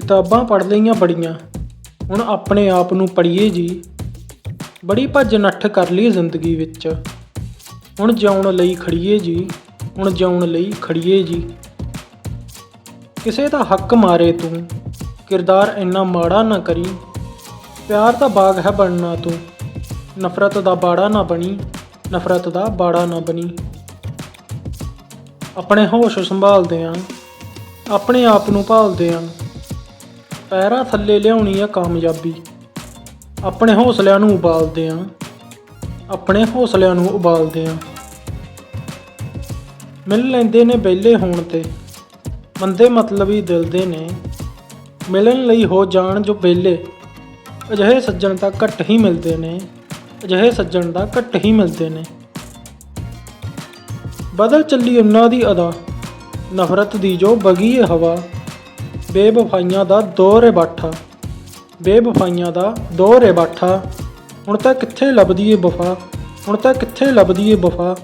ਕਿਤਾਬਾਂ ਪੜ੍ਹ ਲਈਆਂ ਬੜੀਆਂ। ਹੁਣ ਆਪਣੇ ਆਪ ਨੂੰ ਪੜ੍ਹੀਏ ਜੀ। ਬੜੀ ਭੱਜ ਨੱਠ ਕਰ ਲਈ ਜ਼ਿੰਦਗੀ ਵਿੱਚ। ਹੁਣ ਜਿਉਣ ਲਈ ਖੜੀਏ ਜੀ। ਹੁਣ ਜਿਉਣ ਲਈ ਖੜੀਏ ਜੀ। ਕਿਸੇ ਦਾ ਹੱਕ ਮਾਰੇ ਤੂੰ। ਕਿਰਦਾਰ ਇੰਨਾ ਮਾੜਾ ਨਾ ਕਰੀ। ਪਿਆਰ ਦਾ ਬਾਗ ਹੈ ਬਣਨਾ ਤੂੰ। ਨਫ਼ਰਤ ਦਾ ਬਾੜਾ ਨਾ ਬਣੀ। ਨਫ਼ਰਤ ਦਾ ਬਾੜਾ ਨਾ ਬਣੀ। ਆਪਣੇ ਹੋਸ਼ ਸੰਭਾਲਦੇ ਆਂ। ਆਪਣੇ ਆਪ ਨੂੰ ਭਾਲਦੇ ਆਂ। ਪੈਰਾਂ ਥੱਲੇ ਲਿਆਉਣੀ ਆ ਕਾਮਯਾਬੀ। ਆਪਣੇ ਹੌਸਲਿਆਂ ਨੂੰ ਉਬਾਲਦੇ ਆਂ। ਆਪਣੇ ਹੌਸਲਿਆਂ ਨੂੰ ਉਬਾਲਦੇ ਆਂ। ਮਿਲ ਲੈਂਦੇ ਨੇ ਵਿਹਲੇ ਹੋਣ ਤੇ। ਮੰਦੇ ਮਤਲਬੀ ਦਿਲ ਦੇ ਨੇ। ਮਿਲਣ ਲਈ ਹੋ ਜਾਣ ਜੋ ਵਿਹਲੇ। ਅਜਿਹੇ ਸੱਜਣ ਤਾਂ ਘੱਟ ਹੀ ਮਿਲਦੇ ਨੇ। ਅਜਿਹੇ ਸੱਜਣ ਦਾ ਘੱਟ ਹੀ ਮਿਲਦੇ ਨੇ। ਬਦਲ ਚੱਲੀ ਉਹਨਾਂ ਦੀ ਅਦਾ। ਨਫ਼ਰਤ ਦੀ ਜੋ ਬਗੀ ਹਵਾ। ਬੇਵਫਾਈਆਂ ਦਾ ਦੌਰ ਏ ਬਾਠਾ। ਬੇਵਫਾਈਆਂ ਦਾ ਦੌਰ ਏ ਬਾਠਾ। ਹੁਣ ਤਾਂ ਕਿੱਥੇ ਲੱਭਦੀ ਏ ਵਫਾ? ਹੁਣ ਤਾਂ ਕਿੱਥੇ ਲੱਭਦੀ ਏ ਵਫਾ?